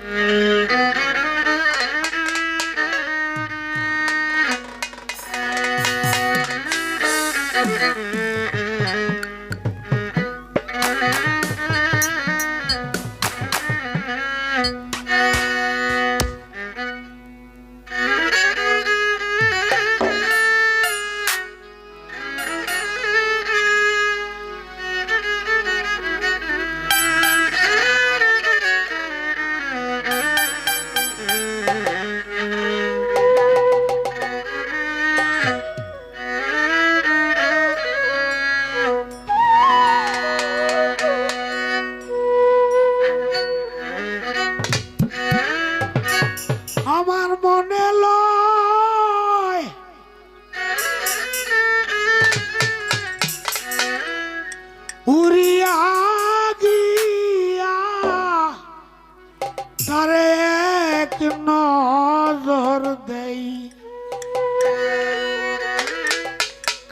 আমার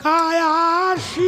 খায়াসি মনে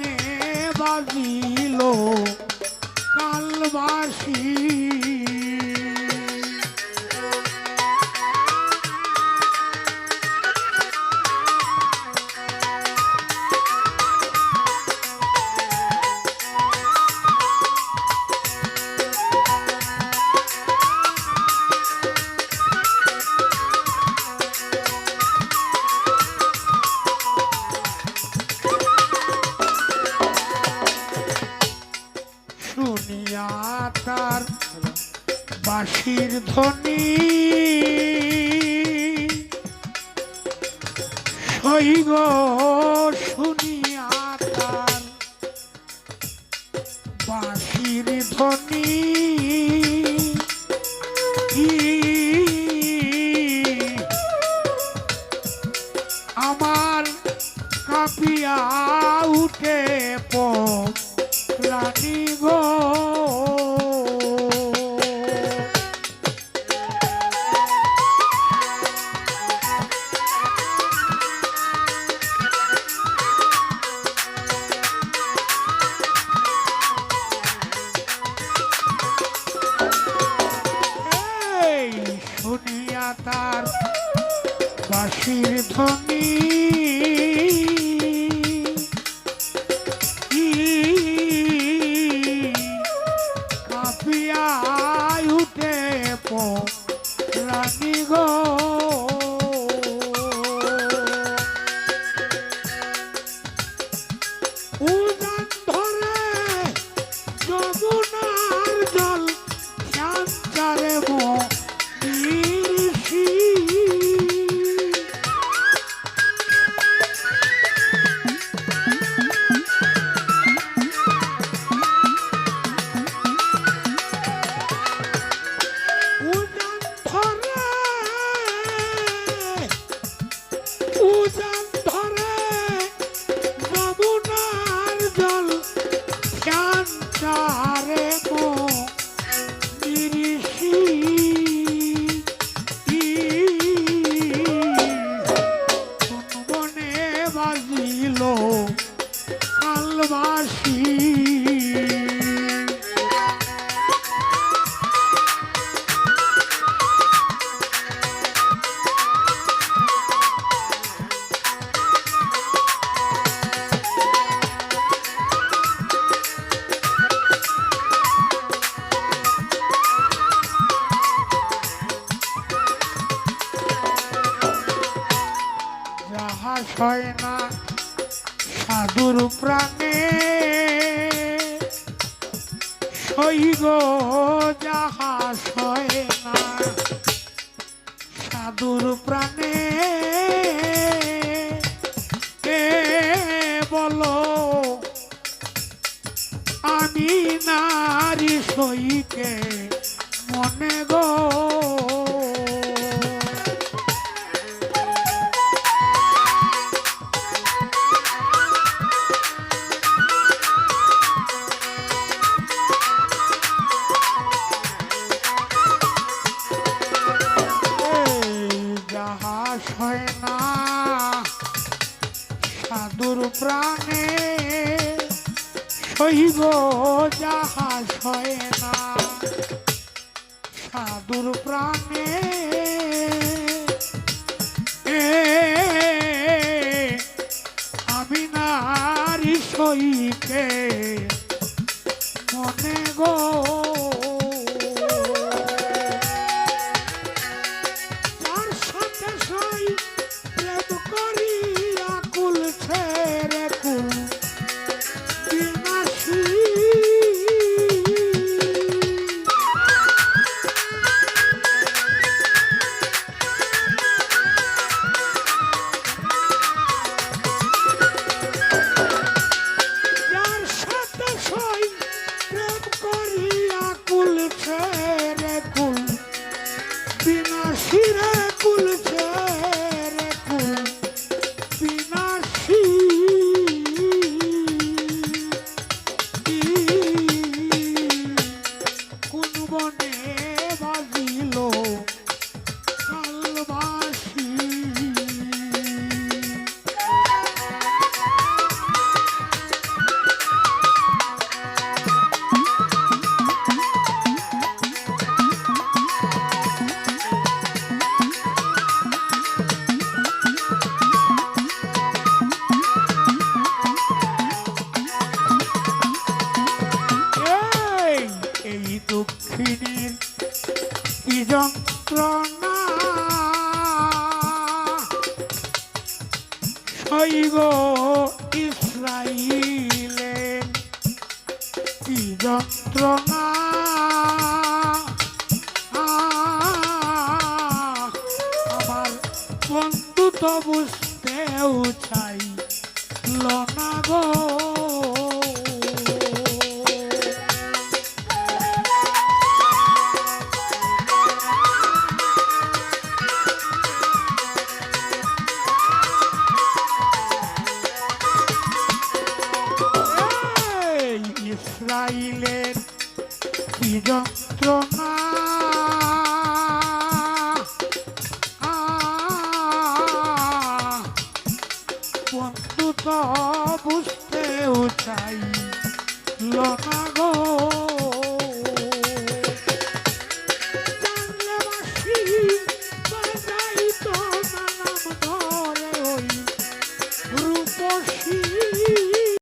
কালবাসী বাঁশির ধ্বনি সৈব শুনিয়া তার বাঁশির ধ্বনি। বাঁশির ধ্বনি। ছিল কালবাসী সাধুর প্রাণে। সৈগ যাহাস হয় না, সাধুর প্রাণে। কে বলো, আমি নারী সইকে মনে গো সইব যাহা হয় না সাধুর প্রাণে। আমি নারী সইকে শৈব ইসরাইলের কি যন্ত্রণা? আমার বন্ধু তো বুঝতেও চাই। লনা গো। ইসরাইলের কি যন্ত্রণা? বন্ধু তো বুঝতেও চাই লনা গো।